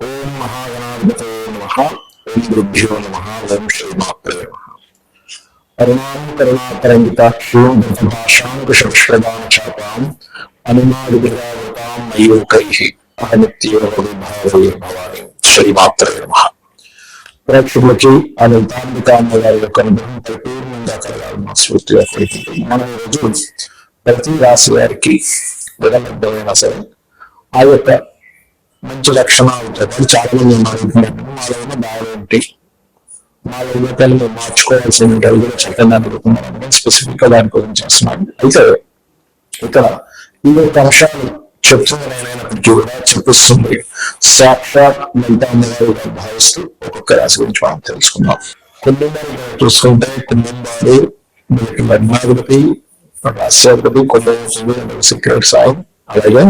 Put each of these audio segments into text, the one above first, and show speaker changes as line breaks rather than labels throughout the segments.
ఓం మహాగణాధిపతే నమ. ఓం గురుభ్యో నమ. ఓం శ్రీమాత్రే నమ. అరుణాం కరుణాకరంగితాక్షీం భాషాంకుశప్రదాం చాపాం మయూకైః అహమిత్యోగ భవాని. శ్రీమాత్రే నమ. ప్రేక్షకులకి అనంతాంబికామ్మ గారి యొక్క అనుభవం పరిపూర్ణంగా కలగాలని స్ఫూర్తిగా కోరుకుంటున్నాం. మనం ఈరోజు ప్రతి రాశి వారికి విడమడ్డమైనా సరే ఆ యొక్క మంచి రక్షణ ఉంటాయి అది చాలా మంది ఉన్నారు మాలో ఉన్న బాగా ఏంటి? మాలో ఉన్న మార్చుకోవాల్సిన కూడా చక్కగా అడుగుతున్నాను స్పెసిఫిక్గా దాని గురించి చేస్తున్నాను అయితే ఇక్కడ ఈ యొక్క అంశాలు చెప్తున్నప్పటికీ కూడా చూపిస్తుంది సాక్షాత్ లలితాంబగారు భావిస్తూ ఒక్కొక్క రాశి గురించి మనం తెలుసుకుందాం. కుంభంలో చూసుకుంటే కుంభంలో మనకి లగ్నాధిపతి రాశ్యాధిపతి కుంభం సీక్రెట్ సాయం అలాగే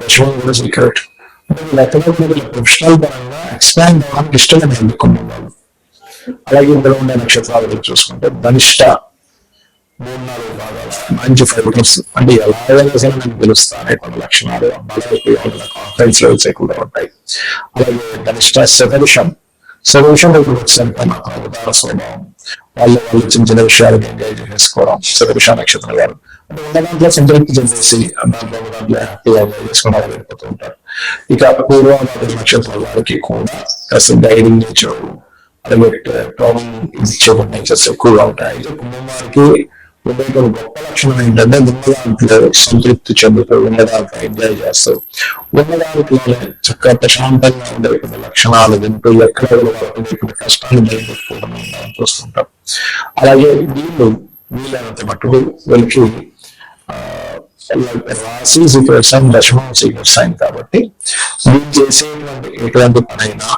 దశమం కూడా సీక్రెట్ లెక్కలో మెథడాలజీ ప్రొఫెషనల్ పరంగా ఎక్స్పాండ్ అవ్వడానికి ఇష్టంగా ఎన్నుకున్న వాళ్ళు అలాగే ఇందులో ఉండే నక్షత్రాలు చూసుకుంటే ధనిష్ట మూడు నాలుగు భాగాలు మంచి ఫైబర్స్. అంటే ఎలాగైనా సరే నేను పిలుస్తాను కొన్ని లక్షణాలు. బలమైపోయి కాన్ఫిడెన్స్ లెవెల్స్ ఎక్కువగా ఉంటాయి. అలాగే ధనిష్ట శతవిషం. శతవిషం ఇప్పుడు వచ్చేసరికి మాత్రం ఉదార స్వభావం. వాళ్ళు వాళ్ళు చిన్న చిన్న విషయాలు ఎంజాయ్ చేసుకోవడం శతవిష నక్షత్రం గారు అంటే ఉన్న దాంట్లో సంతృప్తి చెందేసి దాంట్లో ఉన్న దాంట్లో హ్యాపీగా ఎంజాయ్ చేసుకోవడం వెళ్ళిపోతూ ఉంటారు. ఇక పూర్వాభాద్ర నక్షత్రం వారికి కూడా కాస్త గైడింగ్ నేచర్ అలాగే ప్రాబ్లం ఇచ్చే నేచర్స్ ఎక్కువగా ఉంటాయి. అయితే కుంభం వారికి ఉండే కొన్ని గొప్ప లక్షణం ఏంటంటే ఉన్నదాంట్లో సంతృప్తి చెందుతూ ఉన్నదాంట్లో ఎంజాయ్ చేస్తారు ఉన్నదాంట్లోనే చక్కగా ప్రశాంతంగా ఉండే కొన్ని లక్షణాలు వింటూ ఎక్కడ కష్టాన్ని వాళ్ళకి చూస్తుంటాం. అలాగే వీళ్ళు వీళ్ళైనంత మటుకు వీళ్ళకి ఆ, రాశి సీక్రెట్స్ అండ్ దశమం సీక్రెట్స్ కాబట్టి వీళ్ళు చేసేటువంటి ఎటువంటి పనైనా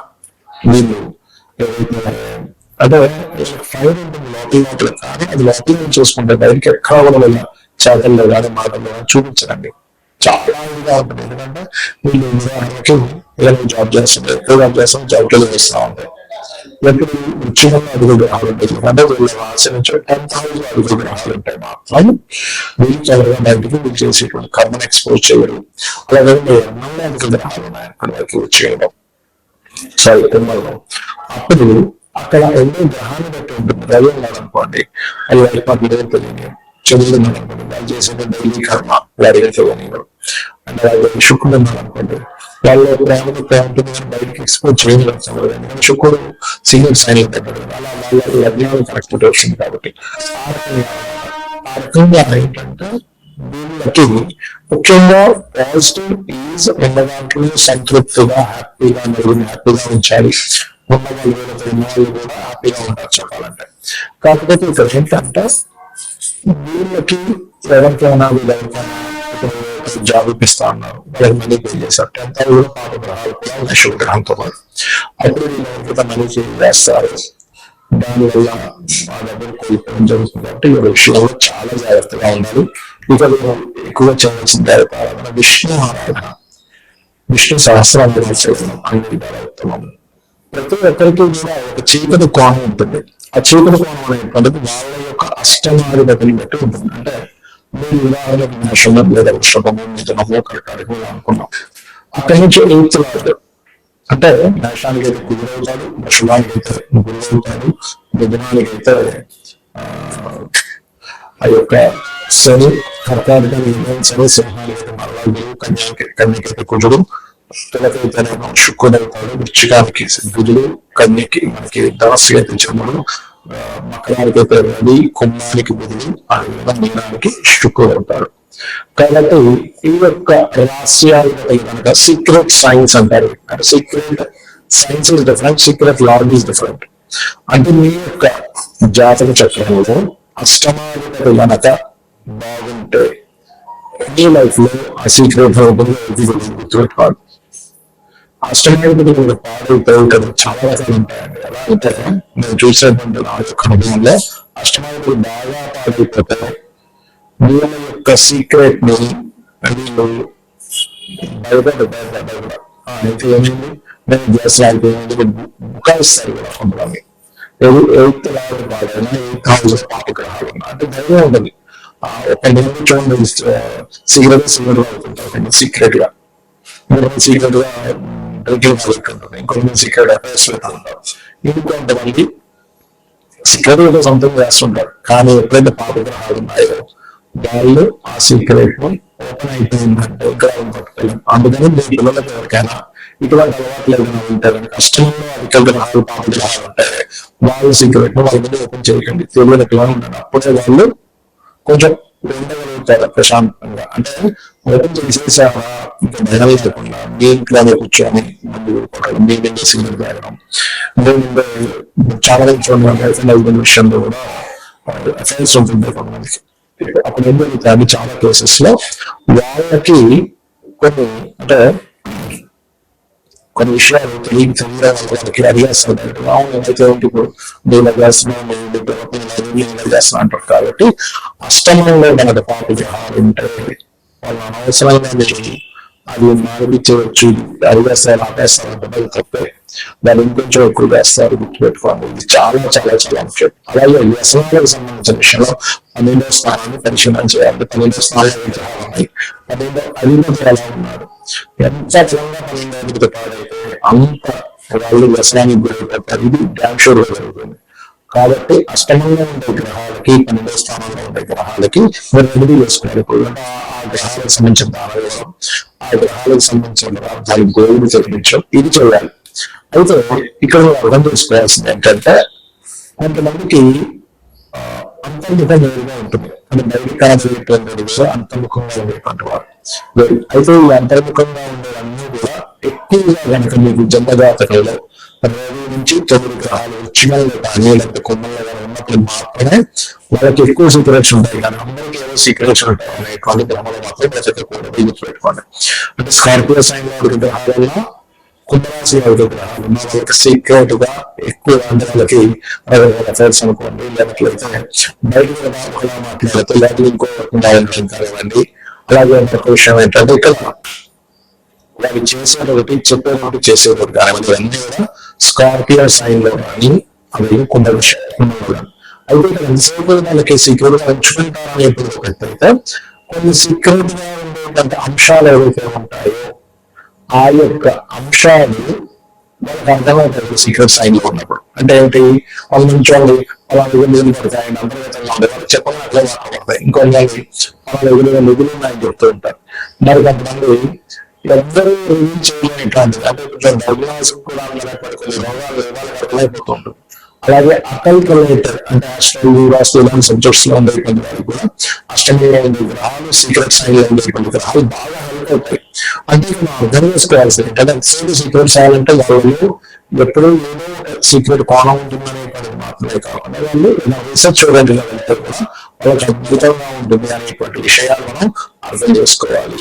వీళ్ళు ఏదైతే అంటే ఫైర్ ఉంటుంది లోపల లోపల కానీ అది లోపల నుంచి చూసుకుంటే బయటకి ఎక్కడ కూడా వెళ్ళ చేతల్లో కానీ మాటల్లో కానీ చూపించరండి చాలా ఇదిగా ఉంటుంది. ఎందుకంటే వీళ్ళు ఉదాహరణకి ఏదైనా జాబ్ చేస్తుంటారు ఎక్కువ జాబ్ చేస్తాం జాబ్లో చేస్తూ ఉంటాయి ఎక్కడ ముఖ్యంగా అడుగులు గ్రహాలు అంటే వీళ్ళు రాశి నుంచి టెన్ థౌసండ్ అడుగు గ్రహాలు మాత్రం వీళ్ళు చదవగా బయటకు వీళ్ళు చేసేటువంటి కర్మను ఎక్స్పోజ్ చేయడం అలాగే ఎన్నో అడుగు గ్రహాలు ఉన్నాయి అక్కడ వరకు వచ్చేయడం సరే తిమ్మలో అప్పుడు అక్కడ ఎన్నో గ్రహాన్ని బట్టి ఉంటుంది రవి ఉన్నాడు అది వారి పనులు తెలియదు చదువులు అనుకోండి వాళ్ళు చేసేటువంటి డైలీ కర్మ వారి తెలియనివ్వరు అండ్ అలాగే శుక్రుడు ఉన్నాడు అనుకోండి వాళ్ళ ప్రేమను ప్రేమతో బయటకి ఎక్స్పోజ్ చేయగలుగుతారు ఎందుకంటే శుక్రుడు సీనియర్ సైన్ దగ్గర అలా వాళ్ళ లగ్నాలు కనెక్ట్ వచ్చింది కాబట్టి. ఆ రకంగా ఏంటంటే వీళ్ళకి ముఖ్యంగా పాజిటివ్ ఈజ్ ఉన్న దాంట్లో సంతృప్తిగా హ్యాపీగా మీరు హ్యాపీగా ఉంచాలి. ఉన్న వాళ్ళు వీళ్ళతో వాళ్ళు కూడా హ్యాపీగా ఉంటారు చెప్పాలంటే. కాకపోతే ఇక్కడ ఏంటంటే వీళ్ళకి ఎవరికైనా వీళ్ళెవరికైనా జాబ్ ఇప్పిస్తా ఉన్నారు వాళ్ళకి మనీ పే చేశారు. టెన్త్ కూడా పాప గ్రహాలు కూడా గ్రహంతో పాటు. అప్పుడు వీళ్ళు మనీ పే చేస్తారు. దానివల్ల మా దగ్గర కోల్పోవడం జరుగుతుంది కాబట్టి ఈ విషయంలో చాలా జాగ్రత్తగా ఉండాలి. ఇక మీరు ఎక్కువగా చేయాల్సిన ఆరాధన విష్ణు ఆరాధన. విష్ణు సహస్రాలు చేయడం అన్ని విధాల ఉత్తమం ప్రతి ఒక్కరికి కూడా ఒక చీకటి కోణం ఉంటుంది. ఆ చీకటి కోణం అనేటువంటిది వాళ్ళ యొక్క అష్టమాధిపతిని బట్టి ఉంటుంది. అంటే మీరు ఉదాహరణకు మేషం లేదా వృషభము మిథునము కర్కాటకము అనుకున్నాం అక్కడి నుంచి ఎయిత్ వాడు అంటే మేషానికి అయితే కుదురు అవుతాడు వృషభానికి అయితే గురు అవుతాడు మిథునానికి అయితే ఆ, యొక్క శని కర్కాటకానికి అయితే శని సింహానికి అయితే మరలా గురువు కన్యాకి అయితే కుజుడు తులకైతేనేమో శుక్రుడు అవుతాడు వృచ్చికానికి బుధుడు కన్యకి మనకి ధనస్సు అయితే చంద్రుడు మకరానికైతే మకరానికి రవి కుంభానికి బుధుడు మీనానికి శుక్రుడు అవుతాడు కాబట్టి ఈ యొక్క రహస్యాలు కనుక సీక్రెట్ సైన్స్ అంటారు. Secret science is different secret lord is different అంటే మీ యొక్క జాతక చక్రంలో అష్టమాధిపతి గనక బాగుంటే మీ లైఫ్లో ఆ సీక్రెట్ గుర్తుపెట్టుకోవాలి. అష్టమాధిపతి కూడా పాడైపోయి కదా చాలా రకాలు ఉంటాయండి ఎలా అంటే నేను చూసినటువంటి నా యొక్క అనుభవంలో అష్టమాధిపతి బాగా పాడైపోతే వీళ్ళ యొక్క సీక్రెట్ని వీళ్ళు భయపడ్డ భయపడ్డ అయితే ఏమైంది నేను గ్యాస్ రాకపోయింది బుకాయిస్తారు కూడా కొంతమంది ఎయిత్ రావడం పాడాలి ఎయిత్ హౌస్ పాట గ్రహాలు ఉన్నా అంటే ధైర్యం ఉంటుంది ఒక నిమిషం చూడండి సిగరెట్ సిగరెట్ వాడుకుంటారు సీక్రెట్గా సీక్రెట్గా డ్రింకింగ్ హ్యాబిట్ ఉంటుంది ఇంకొంతమంది సీక్రెట్ అఫైర్స్ పెడుతూ ఇంకొంతమంది సీక్రెట్గా సొంతంగా చేస్తుంటారు. కానీ ఎప్పుడైతే పాపగ్రహాలు ఉన్నాయో వాళ్ళు ఆ సీక్రెట్ని ఓపెన్ అయిపోయిందంటే గ్రహం పట్టుకోలేం అందుకని మీ పిల్లలకు ఎవరికైనా ఇటువంటి అలవాట్లు ఏమైనా ఉంటారు కష్టంలో అధిక గ్రహాలు పాపగ్రహాలు ఉంటాయి వాళ్ళు సీక్రెట్ను వాళ్ళ మీద ఓపెన్ చేయకండి. తెలియని పిల్లలు ఉంటారు అప్పుడే వాళ్ళు కొంచెం ఉండగలుగుతారు ప్రశాంతంగా. అంటే మొత్తం చేసేసారా ఇంకా భయం లేకుండా మీ ఇంట్లోనే కూర్చొని మీ మీద సిగ్నల్ తాగడం మీ మీద చాలా మంది చూడండి విషయంలో కూడా అఫైర్స్ ఉంటుంది కొంతమందికి అప్పుడు ఏం జరుగుతుంది చాలా కేసెస్లో వాళ్ళకి కొన్ని అంటే కొన్ని విషయాలు తెలియని వాళ్ళకి అడిగేస్తారు అవును అయితే ఏంటి ఇప్పుడు? నేను చేస్తున్నాను నేను చేస్తున్నా అంటారు కాబట్టి అష్టమంలో మనకు పాప గ్రహాలు ఉంటాయి వాళ్ళు అనవసరంగా అది మారిపించవచ్చు అది వేస్తారు ఆపేస్తారు అంటే తప్పే. దాన్ని ఇంకొంచెం ఎక్కువ వేస్తారు గుర్తుపెట్టుకోండి. ఇది చాలా చాలా చాలా ముఖ్యం అలాగే వ్యసనాలకు సంబంధించిన విషయంలో పన్నెండో స్థానాన్ని పరిశీలన చేయాలి. పన్నెండో స్థానాలు పన్నెండో అధిపతి ఎలా ఉన్నారు? ఎంత త్వరగా పాడైతే అంత వాళ్ళు వ్యసనానికి గురవుతారు ఇది డ్యామ్ షూర్ జరుగుతుంది. కాబట్టి అష్టమంగా ఉండే గ్రహాలకి పన్నెండో స్థానంలో ఉండే గ్రహాలకి మీరు రెమెడీ చేసుకోవాలి ఇప్పుడు ఆ గ్రహాలకు సంబంధించిన దానవేశం ఆ గ్రహాలకు సంబంధించిన పదార్థాలు గోవులు తెప్పించడం ఇది చేయాలి అయితే ఇక్కడ అర్థం చేసుకోవాల్సింది ఏంటంటే కొంతమందికి అంతర్ముఖం నేరుగా ఉంటుంది. అంటే బయట కనపడేటువంటి అంతర్ముఖంగా ఉండేటువంటి వారు. అయితే ఈ అంతర్ముఖంగా ఉండేవన్నీ కూడా ఎక్కువగా కనుక మీకు జన్మజాతకంలో పదిహేను నుంచి తొమ్మిది గ్రహాలు చిన్నలు కానీ లేకపోతే కొమ్మల్లో కానీ ఉన్నప్పుడు మాత్రమే వాళ్ళకి ఎక్కువ సీక్రెట్స్ ఉంటాయి. కానీ అందరికీ ఏదో సీక్రెట్స్ ఉంటాయి. అనేటువంటి గ్రహాలు మాత్రం బ్రతకకూడదు ఇది గుర్తుపెట్టుకోండి అంటే స్కార్పియో సైన్ వాడి గ్రహాలలో కుంభరాశి వాడి గ్రహాలు వాళ్ళకి సీక్రెట్గా ఎక్కువ అంటే వాళ్ళకి అఫైర్స్ అనుకోండి లేకపోతే బయట కూడా మాట్లాడితే లేకపోతే ఇంకో రకంగా ఉండడం అలాగే ఇంకొక విషయం ఏంటంటే ఇక్కడ వాళ్ళు చేసేది ఒకటి చెప్పేది ఒకటి చేసేది ఒకటి కానీ ఇవన్నీ కూడా స్కార్పియో సైన్లో కానీ అవి కుండ విషయం అయితే ఇక్కడ ఎంతసేపు వాళ్ళకి సీక్రెట్గా ఉంచుకుంటారని ఎప్పుడు ఒకటైతే కొన్ని సీక్రెట్గా ఉండేటువంటి అంశాలు ఏవైతే ఉంటాయో ఆ యొక్క అంశాలు వాళ్ళకి అర్థమవుతాయి సీక్రెట్ సైన్లో ఉన్నప్పుడు. అంటే ఏంటి? వాళ్ళు నుంచి అలా నిధులు పడతాయి అంతర్గతంగా ఉంటాయి మాట్లాడతాయి ఇంకొన్ని ఉన్నాయని చెప్తూ ఉంటారు మరి కొంతమంది ఎవ్వరూ అంటే కొంచెం కూడా లేకపోతే కొన్ని రోగాలు రోగాలు అలాగే అటల్ కలెక్టర్ అంటే అష్టమి రాష్ట్ర ఇలాంటి సబ్జెక్ట్స్లో ఉండేటువంటి వారు కూడా అష్టమి గ్రహాలు సీక్రెట్ సైన్లో ఉండేటువంటి గ్రహాలు బాగా హెల్ప్ అవుతాయి అంటే మనం అర్థం చేసుకోవాల్సింది అంటే సీక్రెట్ సైన్ అంటే వాళ్ళు ఎప్పుడు ఏదో సీక్రెట్ కోణం ఉంటుందనే ఉంటుందనేటువంటి మాత్రమే కాకుండా వాళ్ళు ఇలా రీసెర్చ్ ఓరియంటెడ్ వెళ్తే వాళ్ళకి అద్భుతంగా ఉంటుంది అనేటువంటి విషయాలు మనం అర్థం చేసుకోవాలి.